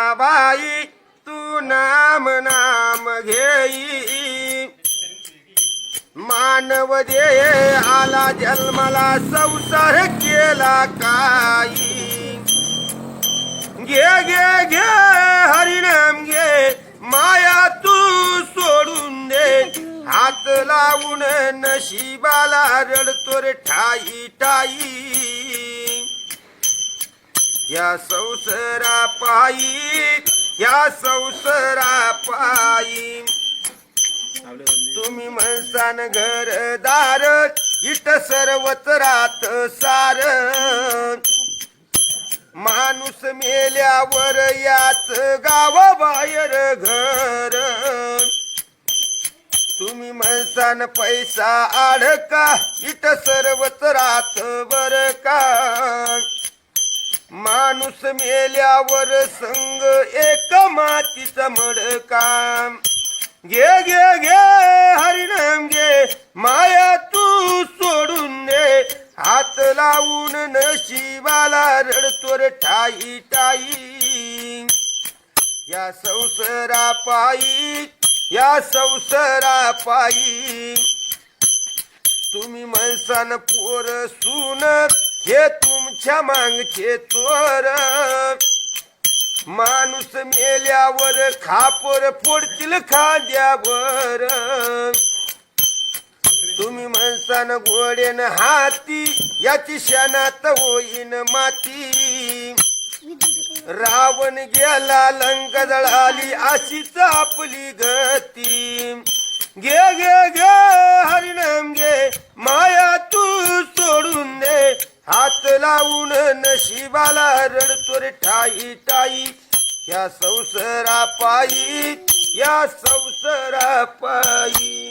बाई तू नाम नाम घेई. मानव दे आला जन्माला संसार केला काही. घे घे घे हरिनाम घे माया तू सोडून दे. हात लावून नशिबाला रडतो रे ठाई ठाई. या संसारा पायी या संसारा पायी. तुम्ही म्हणसान घरदार इट सर्वच रात सार. माणूस मेल्यावर याच गावाबाहेर घर. तुम्ही म्हणसान पैसा आडका इट सर्वच रात बर का? माणूस मेल्यावर संग एक मातीचा मडका घे घे घे हरिनाम घे माया तू सोडून दे. हात लावून नशिबाला रडतो ठाई ठाई. या संसारा पायी या संसारा पायी. तुम्ही मनसान पोर सुनत हे तुमच्या मागचे चोर माणूस मेल्यावर खापर फोडतील खांद्यावर. तुम्ही म्हणसान घोडेन हाती याची शनात होईन माती. रावण गेला लंक जळाली अशीच आपली गती. गे गे गे लावून नशिबाला रडतो रे ठाई ठाई या संसारा पायी या संसारा पायी